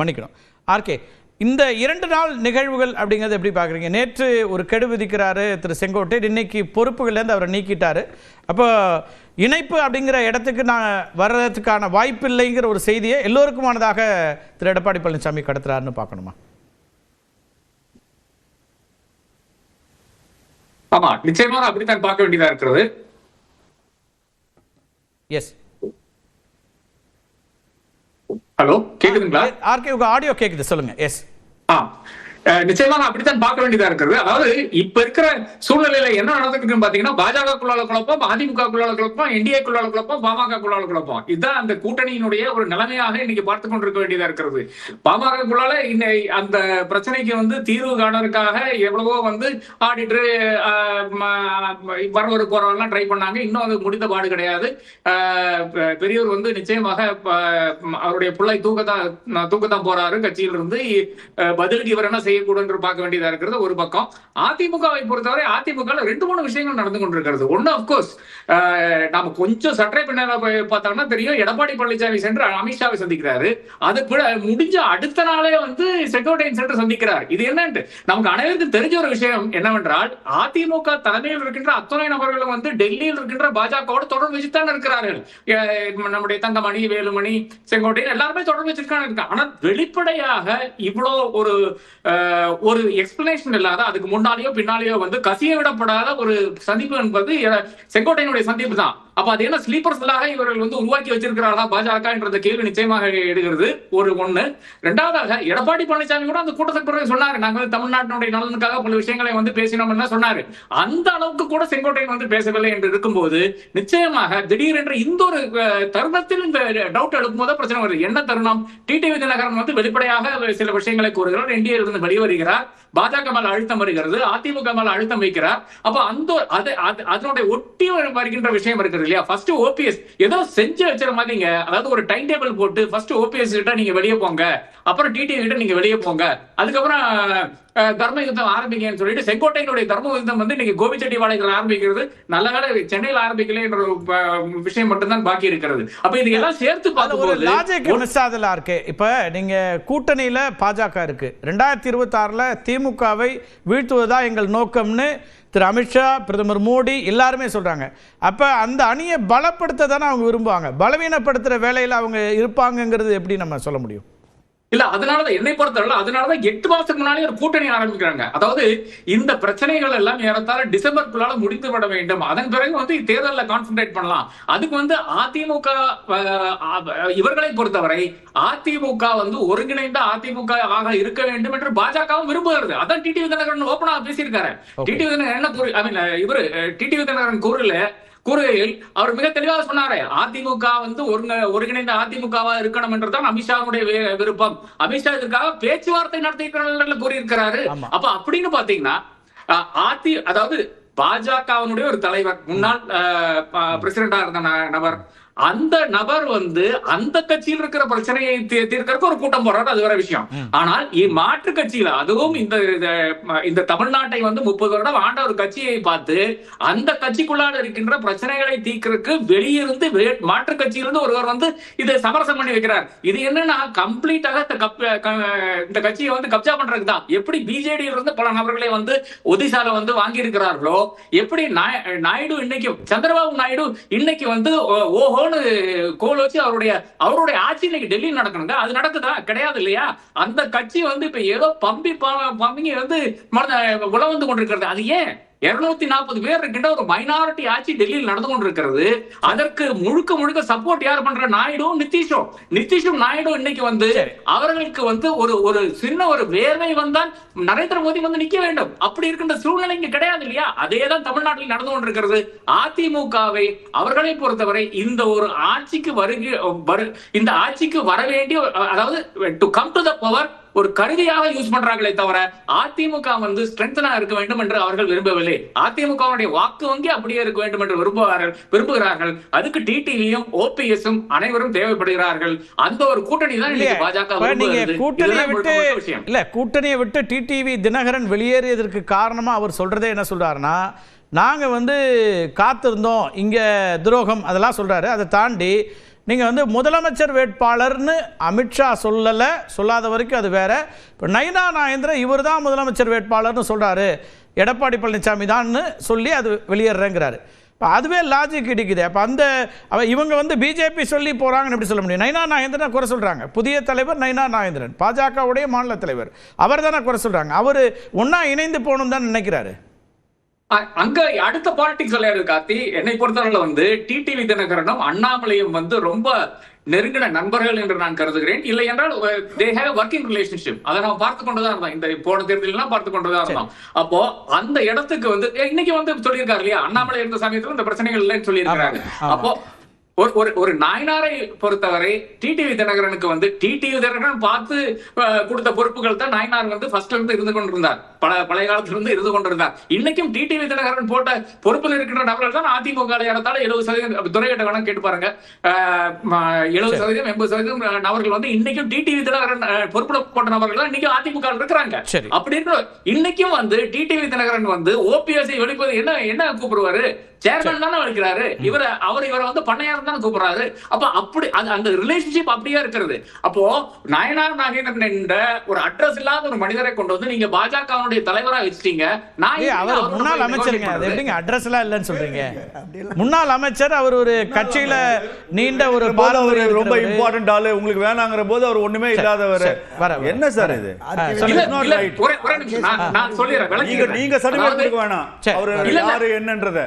மன்னிக்கணும். ஆர்கே இந்த இரண்டு நாள் நிகழ்வுகள் அப்படிங்கிறது எப்படி பார்க்குறீங்க? நேற்று ஒரு கெடு விதிக்கிறாரு திரு செங்கோட்டையன் இன்னைக்கு பொறுப்புகள்லேருந்து அவரை நீக்கிட்டாரு. அப்போ இணைப்பு அப்படிங்கிற இடத்துக்கு நான் வர்றதுக்கான வாய்ப்பு இல்லைங்கிற ஒரு செய்தியை எல்லோருக்குமானதாக திரு எடப்பாடி பழனிசாமி கடத்துறாருன்னு பார்க்கணுமா? ஆமா நிச்சயமாக அப்படித்தான் பார்க்க வேண்டியதா இருக்கிறது. எஸ் ஹலோ கேக்குதுங்களா ஆர்கே உங்க ஆடியோ கேக்குது சொல்லுங்க எஸ் ஆ நிச்சயமாக அப்படித்தான் பார்க்க வேண்டியதா இருக்கிறது. அதாவது இப்ப இருக்கிற சூழ்நிலையில என்ன நடந்துட்டு பாத்தீங்கன்னா பாஜக குள்ளால குழப்பம் அதிமுக குள்ளால குழப்பம் என்டிஏ குள்ளால குழப்பம் பாமக குள்ளால குழப்பம். இதுதான் அந்த கூட்டணியினுடைய ஒரு நிலைமையாக இன்னைக்கு பார்த்து கொண்டிருக்க வேண்டியதா இருக்கிறது. பாமக குள்ளால இன்னை அந்த பிரச்சனைக்கு வந்து தீர்வு காணறதுக்காக எவ்வளவோ வந்து ஆடிட்டர் வரவரு போறவெல்லாம் ட்ரை பண்ணாங்க. இன்னும் அது முடிந்த பாடு கிடையாது. பெரியவர் வந்து நிச்சயமாக அவருடைய பிள்ளை தூக்கத்தான் தூக்கத்தான் போறாரு. கட்சியிலிருந்து பதிலுக்கு இவர் என்ன செய்யக்கூடும் பார்க்க வேண்டியதா இருக்கிறது ஒரு பக்கம். அதிமுகவை பொறுத்தவரை அதிமுக ரெண்டு மூணு விஷயங்கள் நடந்து கொண்டிருக்கிறது. ஒன்னு அப்கோர்ஸ் நாம கொஞ்சம் சற்றே பின்னால போய் பார்த்தோம்னா தெரியும் எடப்பாடி பழனிசாமி சென்று அமித்ஷாவை சந்திக்கிறாரு. அது கூட முடிஞ்ச அடுத்த நாளே வந்து செக்யூரிட்டி சென்று சந்திக்கிறார். இது என்னன்ட்டு நமக்கு அனைவருக்கும் தெரிஞ்ச ஒரு விஷயம் என்னவென்றால் அதிமுக தலைமையில் இருக்கின்ற அத்துணை நபர்களும் வந்து டெல்லியில் இருக்கின்ற பாஜகவோட தொடர்பு வச்சுத்தான் இருக்கிறார்கள். நம்முடைய தங்கமணி வேலுமணி செங்கோட்டையன் எல்லாருமே தொடர்பு வச்சிருக்காங்க ஆனா வெளிப்படையாக இவ்வளோ ஒரு ஒரு எக்ஸ்பிளனேஷன் இல்லாத அதுக்கு முன்னாலேயோ பின்னாலேயோ வந்து கசிய விடப்படாத ஒரு சந்திப்பு என்பது செங்கோட்டையனுடைய சந்திப்பு தான். அப்ப அது என்ன ஸ்லீப்பர் செல்லாக இவர்கள் வந்து உருவாக்கி வச்சிருக்கிறாரா பாஜக என்ற கேள்வி நிச்சயமாக எடுகிறது ஒரு ஒண்ணு. ரெண்டாவதாக எடப்பாடி பழனிசாமி கூட அந்த கூட்டத்துக்கு பிறகு சொன்னாரு. நாங்க வந்து தமிழ்நாட்டினுடைய நலனுக்காக பல விஷயங்களை வந்து பேசினோம்னு சொன்னாரு. அந்த அளவுக்கு கூட செங்கோட்டையன் வந்து பேசவில்லை என்று இருக்கும்போது நிச்சயமாக திடீரென்று இந்த ஒரு தருணத்தில் இந்த டவுட் எழுப்பும் போது பிரச்சனை வருது. என்ன தருணம்? டிடிவி தினகரன் வந்து வெளிப்படையாக சில விஷயங்களை கூறுகிறார். என்டிஏ இருந்து வருகிறார். பாஜக மேல அழுத்தம் வருகிறது. அதிமுக மேல அழுத்தம் வைக்கிறார். அப்ப அந்த அது அது- அதனுடைய ஒட்டி வருகின்ற விஷயம் இருக்கிறது இல்லையா? ஃபர்ஸ்ட் ஓபிஎஸ் ஏதோ செஞ்சு வச்சிட மாதிரிங்க அதாவது ஒரு டைம் டேபிள் போட்டு ஃபர்ஸ்ட் ஓபிஎஸ் கிட்ட நீங்க வெளியே போங்க. அப்புறம் டிடிவி கிட்ட நீங்க வெளியே போங்க. அதுக்கப்புறம் தர்ம யுத்தம் ஆரம்பிங்கன்னு சொல்லிட்டு செங்கோட்டையினுடைய தர்ம யுத்தம் வந்து இன்னைக்கு கோபிச்செட்டிபாளையத்தில் ஆரம்பிக்கிறது. நல்ல வேளை சென்னையில் ஆரம்பிக்கல என்ற ஒரு அஹ், விஷயம் மட்டும்தான் பாக்கி இருக்கிறது. அப்ப இது எல்லாம் சேர்த்து பார்க்கும்போது இருக்கு இப்ப நீங்க கூட்டணியில பாஜக இருக்கு. ரெண்டாயிரத்தி இருபத்தி ஆறுல திமுகவை வீழ்த்துவதா எங்கள் நோக்கம்னு திரு அமித்ஷா பிரதமர் மோடி எல்லாருமே சொல்றாங்க. அப்ப அந்த அணியை பலப்படுத்த தானே அவங்க விரும்புவாங்க? பலவீனப்படுத்துற வேலையில அவங்க இருப்பாங்கங்கிறது எப்படி நம்ம சொல்ல முடியும்? இல்ல அதனாலதான் என்னை பொறுத்தவரை அதனாலதான் எட்டு மாசத்துக்கு முன்னாலே ஒரு கூட்டணி ஆரம்பிக்கிறாங்க. அதாவது இந்த பிரச்சனைகள் எல்லாம் ஏறத்தாழ டிசம்பருக்குள்ளால முடித்து விட வேண்டும். அதன் பிறகு வந்து தேர்தலில் கான்சென்ட்ரேட் பண்ணலாம். அதுக்கு வந்து அதிமுக இவர்களை பொறுத்தவரை அதிமுக வந்து ஒருங்கிணைந்த அதிமுக ஆக இருக்க வேண்டும் என்று பாஜகவும் விரும்புகிறது. அதான் டிடிவி தினகரன் ஓப்பனா பேசியிருக்காரு. Okay. டிடிவி தினகரன் என்ன கூறு ஐ மீன் இவரு டிடிவி தினகரன் கூறல கூறுகையில் அவர் மிக தெளிவாக சொன்னாரு அதிமுக வந்து ஒருங்க ஒருங்கிணைந்த அதிமுகவா இருக்கணும் என்றுதான் அமித்ஷாவுடைய விருப்பம் அமித்ஷா இதற்காக பேச்சுவார்த்தை நடத்தியிருக்கிறார்கள் கூறியிருக்கிறாரு. அப்ப அப்படின்னு பாத்தீங்கன்னா அதி அதாவது பாஜகவினுடைய ஒரு தலைவர் முன்னாள் பிரசிடண்டா இருந்த நபர் அந்த நபர் வந்து அந்த கட்சியில் இருக்கிற பிரச்சனையை தீர்க்கறதுக்கு ஒரு கூட்டம் போடுறாரு அது வேற விஷயம். ஆனால் மாற்று கட்சியில அதுவும் இந்த இந்த- தமிழ்நாட்டை வந்து முப்பது வருடம் ஆண்ட ஒரு கட்சியை பார்த்து அந்த கட்சிக்குள்ளால இருக்கின்ற பிரச்சனைகளை தீர்க்கறதுக்கு வெளியிருந்து மாற்று கட்சியிலிருந்து ஒருவர் வந்து இதை சமரசம் பண்ணி வைக்கிறார். இது என்னன்னா கம்ப்ளீட்டாக இந்த கட்சியை வந்து கப்ஜா பண்றதுக்கு தான். எப்படி பிஜேடி இருந்து பல நபர்களை வந்து ஒடிசால வந்து வாங்கி இருக்கிறார்களோ எப்படி நாய- நாயுடு இன்னைக்கு சந்திரபாபு நாயுடு இன்னைக்கு வந்து ஓ- ஓஹோன்னு கோல் வச்சு அவருடைய அவருடைய ஆட்சி இன்னைக்கு டெல்லி நடக்கணுங்க. அது நடக்குதா? கிடையாது இல்லையா? அந்த கட்சி வந்து இப்ப ஏதோ பம்பி பம்பிங்க வந்து மறந்த- உழவந்து கொண்டிருக்கிறது. அது ஏன்? இருநூத்தி நாற்பது பேர் இருக்கின்ற ஒரு மைனாரிட்டி ஆட்சி டெல்லியில் நடந்து கொண்டிருக்கிறது. அதற்கு முழுக்க முழுக்க சப்போர்ட் யார் பண்ற? நாயுடும் நிதிஷும் நிதிஷும் நாயுடும் இன்னைக்கு வந்து. அவர்களுக்கு வந்து ஒரு ஒரு சின்ன ஒரு வேர்வை வந்தால் நரேந்திர மோடி வந்து நிக்க வேண்டும். அப்படி இருக்கின்ற சூழ்நிலை இங்க கிடையாது இல்லையா? அதே தான் தமிழ்நாட்டில் நடந்து கொண்டிருக்கிறது. அதிமுகவை அவர்களை பொறுத்தவரை இந்த ஒரு ஆட்சிக்கு வருகை வரு- இந்த ஆட்சிக்கு வர வேண்டிய அதாவது to come to the power ஒரு கருவியாக யூஸ் பண்றாங்களே தவிர அதிமுக வந்து ஸ்ட்ரென்தனா இருக்க வேண்டும் என்று அவர்கள் விரும்பவில்லை. அதிமுகவுடைய வாக்கு வங்கி அப்படியே இருக்க வேண்டும் என்று விரும்புவார்கள் விரும்புகிறார்கள். அதுக்கு டிடிவியும் ஓபிஎஸும் அனைவரும் தேவைப்படுகிறார்கள். அந்த ஒரு கூட்டணி தான் பாஜக நீங்க. கூட்டணியை விட்டு இல்ல கூட்டணியை விட்டு டிடிவி தினகரன் வெளியேறியதற்கு காரணமா அவர் சொல்றதே என்ன சொல்றாருன்னா நாங்க வந்து காத்திருந்தோம் இங்க துரோகம் அதெல்லாம் சொல்றாரு. அதை தாண்டி நீங்கள் வந்து முதலமைச்சர் வேட்பாளர்னு அமித்ஷா சொல்லலை சொல்லாத வரைக்கும் அது வேற. இப்போ நைனா நாயந்திரன் இவர் தான் முதலமைச்சர் வேட்பாளர்னு சொல்கிறாரு எடப்பாடி பழனிசாமி தான்னு சொல்லி அது வெளியேறேங்கிறாரு. இப்போ அதுவே லாஜிக் கிடைக்குது அப்போ அந்த இவங்க வந்து பிஜேபி சொல்லி போகிறாங்கன்னு எப்படி சொல்ல முடியும்? நைனா நாயந்திரன் குறை சொல்கிறாங்க புதிய தலைவர் நைனா நாயந்திரன். பாஜகவுடைய மாநில தலைவர். அவர் தானே குறை சொல்கிறாங்க அவர் ஒன்றா இணைந்து போகணும் தான் நினைக்கிறாரு. அங்க அடுத்த பாலிடிக்ஸ் விளையாடு கார்த்தி. என்னை பொறுத்தவரை வந்து டிடிவி தினகரனும் அண்ணாமலையும் வந்து ரொம்ப நெருங்கின நண்பர்கள் என்று நான் கருதுகிறேன். இல்லை என்றால் தே ஹேவ் ஒர்க்கிங் ரிலேஷன்ஷிப் அதை நம்ம பார்த்து கொண்டுதான் இருந்தோம். இந்த போன தேர்தலாம் பார்த்து கொண்டுதான் இருந்தோம். அப்போ அந்த இடத்துக்கு வந்து இன்னைக்கு வந்து சொல்லியிருக்காரு இல்லையா? அண்ணாமலை இருந்த சமயத்துல இந்த பிரச்சனைகள் இல்லைன்னு சொல்லியிருக்காங்க. அப்போ ஒரு ஒரு ஒரு நாயனாரை பொறுத்தவரை டிடிவி தினகரனுக்கு வந்து டிடிவி தினகரன் பார்த்து கொடுத்த பொறுப்புகள் தான் நாயனார் வந்து ஃபர்ஸ்ட்ல இருந்து இருந்து கொண்டிருந்தார். பல பழைய காலத்துல இருந்து இருந்து கொண்டிருந்தார். இன்னைக்கும் டிடிவி தினகரன் போட்ட பொறுப்பில் இருக்கின்ற நபர்கள் தான் அதிமுக ஏறத்தாழ எழுபது சதவீதம் துறையிட்ட வேணா கேட்டு பாருங்க. எழுபது சதவீதம் எண்பது சதவீதம் நபர்கள் வந்து இன்னைக்கும் டிடிவி தினகரன் பொறுப்புல போட்ட நபர்கள் தான் இன்னைக்கும் அதிமுக இருக்கிறாங்க. சரி. அப்படின்னு இன்னைக்கும் வந்து டிடிவி தினகரன் வந்து ஓபிஎஸ்ஐ வெளிப்பது என்ன என்ன கூப்பிடுவாரு? சேர்மன் தானே வலிக்கிறாரு இவர அவர் இவரை வந்து பண்ணையார் தானே கூப்பிடுறாரு. அப்ப அப்படி அந்த ரிலேஷன்ஷிப் அப்படியே இருக்கிறது. அப்போ நாயனார் நாகேந்திரன் என்ற ஒரு அட்ரஸ் இல்லாத ஒரு மனிதரை கொண்டு வந்து நீங்க பாஜகவுடைய தலைவரா வச்சிட்டீங்க நான் அவர் முன்னாள் அமைச்சருங்க அது? எப்படிங்க அட்ரஸ் எல்லாம் இல்லைன்னு சொல்றீங்க முன்னாள் அமைச்சர் அவர் ஒரு கட்சியில நீண்ட ஒரு பாரம்பரியம் ரொம்ப. இம்பார்ட்டன்ட் ஆளு உங்களுக்கு வேணாங்கிற போது அவர் ஒண்ணுமே இல்லாதவர். என்ன சார் இது. ஒரே- ஒரே. நான் சொல்லிடுறேன், நீங்க. நீங்க சர்டிபிகேட் கொடுக்க வேணாம். அவரு. யாரு என்னன்றத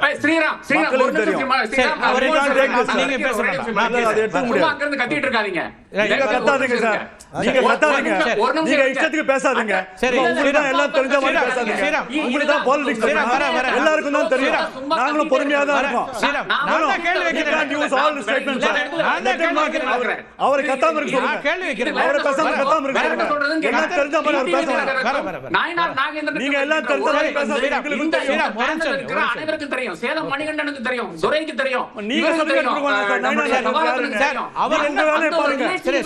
ஸ்ரீராம் ஒரு தெரியும். ஒரு. நீங்க பேச ஒரே வேண்டாம். நிமிஷம் நான் இருங்க. அதை எடுத்துக்க சும்மா முடியாது. அங்க இருந்து கத்திட்டு இருக்காதீங்க நீங்க ஒரு கத்தாதீங்க சார். நீங்க ஒரு- ஒரு கத்தாதீங்க. ஒரு. இஷ்டத்துக்கு பேசாதீங்க. சரி. எல்லாம் தெரிஞ்ச தான். தெரியும். எல்லாருக்கும் தான் தெரியும். சும்மா நாங்களும் பொறுமையா தான் இருக்கோம். அவரை கத்தாம இருக்க கேள்வி வைக்கிறேன். அவரை பேசாம கத்தாம இருக்க என்ன தெரிஞ்ச மாதிரி அவர் நீங்க எல்லாம் தெரிஞ்ச மாதிரி. அனைவருக்கும் தெரியும். சேலம் மணிகண்டனுக்கு தெரியும். துரைக்கு தெரியும். நீங்க சொல்லுங்க. அவர் வேலையை பாருங்க. சரி?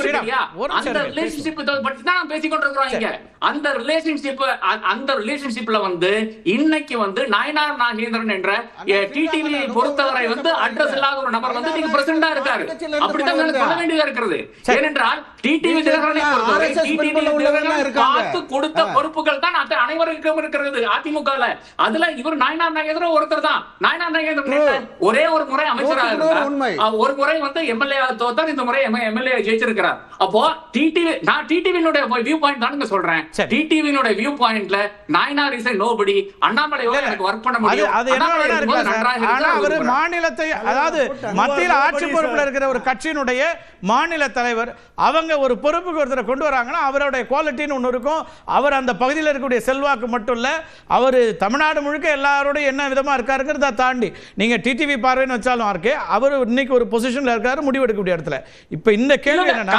ஒரு நிமிஷம் இதை பத்தி தான் நான் பேசிக் கொண்டிருக்கிறோம் இங்க. அந்த ரிலேஷன்ஷிப் அந்த ரிலேஷன்ஷிப்ல வந்து இன்னைக்கு வந்து நாயனார் நாகேந்திரன் என்ற டிடிவி பொறுத்தவரை வந்து அட்ரஸ் இல்லாத ஒரு நபர் வந்து நீங்க பிரசிடண்டா இருக்காரு. அப்படித்தான் சொல்ல வேண்டியதா இருக்கிறது ஏனென்றால் டிடிவி தினகரனை பொறுத்தவரை டிடிவி. பார்த்து கொடுத்த பொறுப்புகள் தான் அனைவருக்கும் இருக்கிறது அதிமுகல. அதுல இவர் நாயனார் நாகேந்திரன் ஒருத்தர் தான். நாயனார் நாகேந்திரன்? ஒரே ஒரு முறை அமைச்சராக இருந்தார். அஹ் ஒரு முறை வந்து எம்எல்ஏ தோத்தார். இந்த முறை எம்எல்ஏ ஜெயிச்சிருக்கிறார். அப்போ டிடிவி நான் டிடிவினுடைய வியூ பாயிண்ட் தான் சொல்றேன். சரி. டிடிவினுடைய வியூ பாயிண்ட்ல நாயனார் இஸ் நோபடி அண்ணாமலையோட எனக்கு ஒர்க் பண்ண முடியும். அது என்ன வேணா இருக்கலாம் ஆனா அவர். மாநிலத்தை அதாவது மத்தியில் ஆட்சி பொறுப்புல இருக்கிற ஒரு கட்சியினுடைய மாநில தலைவர் அவங்க ஒரு பொறுப்புக்கு ஒருத்தரை கொண்டு வராங்கன்னா அவருடைய குவாலிட்டின்னு ஒன்று இருக்கும். அவர் அந்த பகுதியில் இருக்கக்கூடிய செல்வாக்கு மட்டும் இல்ல அவர் தமிழ்நாடு முழுக்க எல்லாரோடையும் என்ன விதமா இருக்காருங்கிறத தாண்டி நீங்க டிடிவி பார்வைன்னு வச்சாலும் இருக்கு அவர் இன்னைக்கு ஒரு பொசிஷன்ல இருக்காரு முடிவெடுக்கக்கூடிய இடத்துல. இப்ப இந்த கேள்வி என்னன்னா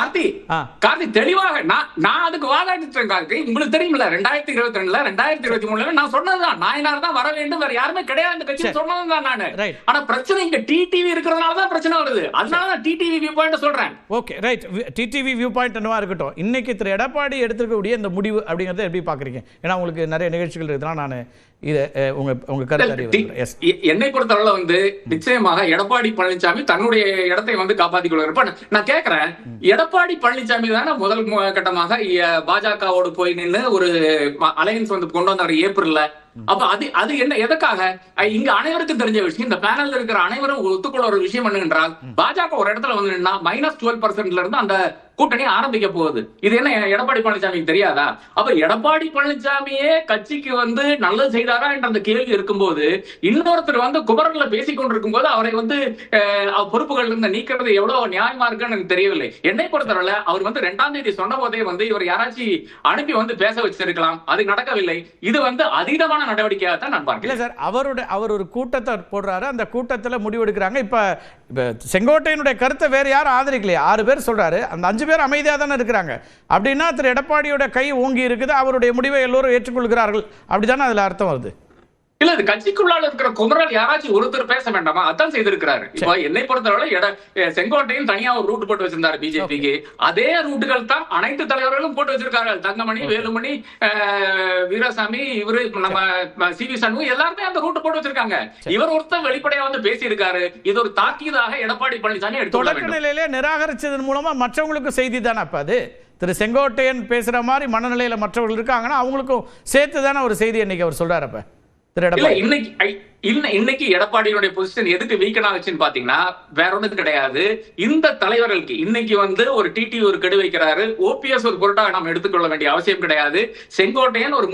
கார்த்தி தெளிவாக நான் நான் அதுக்கு வாதாடிட்டேன் கார்த்தி. உங்களுக்கு தெரியுமில்ல ரெண்டாயிரத்தி இருபத்தி ரெண்டுல ரெண்டாயிரத்தி இருபத்தி மூணுல நான் சொன்னதுதான். நாயனார் தான் வர வேண்டும் வேற யாருமே கிடையாது இந்த கட்சி. சொன்னதுதான் நானு. ஆனா பிரச்சனை இங்க டிடிவி இருக்கிறதுனால தான் பிரச்சனை வருது. அதனாலதான் டிடிவி வியூ பாயிண்ட் சொல்றேன். Okay right TTV view point என்னவா இருக்கட்டும். இன்னைக்கு திரு எடப்பாடி எடுத்திருக்கக்கூடிய இந்த முடிவு அப்படிங்கறத எப்படி பார்க்குறீங்க ஏன்னா உங்களுக்கு நிறைய நிகழ்ச்சிகள் இருக்குதுன்னா நான் இதை உங்க உங்க கருத்து என்னை பொறுத்தவரை வந்து நிச்சயமாக எடப்பாடி பழனிசாமி தன்னுடைய இடத்தை வந்து காப்பாத்திக் கொள்கிறார் இப்ப நான் கேக்குறேன். எடப்பாடி பழனிசாமி தானே முதல் கட்டமாக பாஜகவோடு போய் நின்னு ஒரு அலையன்ஸ் வந்து கொண்டு வந்தாரு ஏப்ரல்ல. அப்ப அது அது என்ன எதற்காக? இங்க அனைவருக்கும் தெரிஞ்ச விஷயம் இந்த பேனல் இருக்கிற அனைவரும் ஒத்துக்கொள்ள ஒரு விஷயம் என்னென்றால் பாஜக ஒரு இடத்துல வந்து நின்னா மைனஸ் டுவெல் பர்சன்ட்ல இருந்து அந்த கூட்டணி ஆரம்பிக்க போகுது. இது என்ன எடப்பாடி பழனிசாமிக்கு தெரியாதா? அப்ப எடப்பாடி பழனிசாமியே கட்சிக்கு வந்து நல்லது செய்தாரா என்ற அந்த கேள்வி இருக்கும்போது இன்னொருத்தர் வந்து குமரன்ல பேசிக் கொண்டிருக்கும் போது அவரை வந்து பொறுப்புகள் இருந்து நீக்கிறது எவ்வளவு நியாயமா இருக்குன்னு எனக்கு தெரியவில்லை. என்னை பொறுத்தவரை அவர் வந்து ரெண்டாம் தேதி சொன்ன போதே வந்து இவர் யாராச்சும் அனுப்பி வந்து பேச வச்சிருக்கலாம். அது நடக்கவில்லை. இது வந்து அதீதமான நடவடிக்கையாக தான் நான் இல்ல சார் அவருடைய அவர் ஒரு கூட்டத்தை போடுறாரு. அந்த கூட்டத்தில் முடிவெடுக்கிறாங்க இப்ப இப்போ செங்கோட்டையனுடைய கருத்தை வேற யாரும் ஆதரிக்கலையே. ஆறு பேர் சொல்றாரு. அந்த அஞ்சு பேர் அமைதியாக தானே இருக்கிறாங்க. அப்படின்னா திரு எடப்பாடியோட கை ஓங்கி இருக்குது. அவருடைய முடிவை எல்லோரும் ஏற்றுக்கொள்கிறார்கள். அப்படிதானே அதுல அர்த்தம் வருது? இல்ல இது கட்சிக்குள்ளால இருக்கிற குமரல் யாராச்சும் ஒருத்தர் பேச வேண்டாமா? அதான் செய்திருக்கிறாரு. இப்ப என்னை பொறுத்தவரை செங்கோட்டையும் தனியா ஒரு ரூட் போட்டு வச்சிருந்தாரு பிஜேபிக்கு அதே ரூட்டுகள் தான் அனைத்து தலைவர்களும் போட்டு வச்சிருக்காங்க. தங்கமணி வேலுமணி வீராசாமி இவரு நம்ம சி வி சண்முகம் எல்லாருமே அந்த ரூட் போட்டு வச்சிருக்காங்க. இவர் ஒருத்தர் வெளிப்படையா வந்து பேசி இருக்காரு இது ஒரு தாக்கீதாக எடப்பாடி பழனிசாமி வேண்டும். நிலையிலே நிராகரிச்சதன் மூலமா மற்றவங்களுக்கு செய்தி தானே அப்ப அது? திரு செங்கோட்டையன் பேசுற மாதிரி மனநிலையில மற்றவர்கள் இருக்காங்கன்னா அவங்களுக்கும் சேர்த்து தானே ஒரு செய்தி இன்னைக்கு அவர் சொல்றாரு அப்ப? திரு இல்ல எடப்பாடி இன்னைக்கு இன்னைக்கு எடப்பாடியினுடைய பொசிஷன் எதுக்கு வீக்கன் ஆச்சுன்னு பாத்தீங்கன்னா வேற ஒண்ணும் கிடையாது. இந்த தலைவர்களுக்கு இன்னைக்கு வந்து ஒரு டிடி ஒரு கெடு வைக்கிறாரு. ஓபிஎஸ் ஒரு பொருட்டாக நாம் எடுத்துக்கொள்ள வேண்டிய அவசியம் கிடையாது. செங்கோட்டையன் ஒரு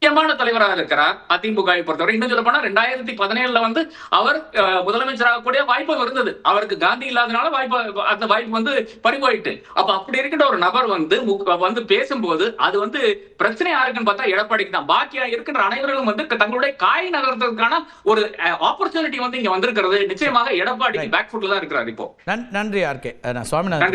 முக்கியமான தலைவராக இருக்கிறார் அதிமுக வை பொறுத்தவரை. இன்னும் சொல்ல போனா ரெண்டாயிரத்தி பதினேழுல வந்து அவர் முதலமைச்சராக கூடிய வாய்ப்பு இருந்தது. அவருக்கு காந்தி இல்லாதனால வாய்ப்பு அந்த வாய்ப்பு வந்து பறிபோயிட்டு. அப்ப அப்படி இருக்கின்ற ஒரு நபர் வந்து வந்து பேசும்போது அது வந்து பிரச்சனை யாருக்குன்னு பார்த்தா எடப்பாடிக்கு தான். பாக்கியா இருக்கின்ற அனைவர்களும் வந்து தங்களுடைய காய் நகர்த்துறதுக்கான ஒரு ஆப்பர்ச்சுனிட்டி வந்து இங்க வந்திருக்கிறது. நிச்சயமாக எடப்பாடி பேக் ஃபுட்ல தான் இருக்கிறார் இப்போ. நன்- நன்றி ஆர்கே நான் சுவாமிநாதன்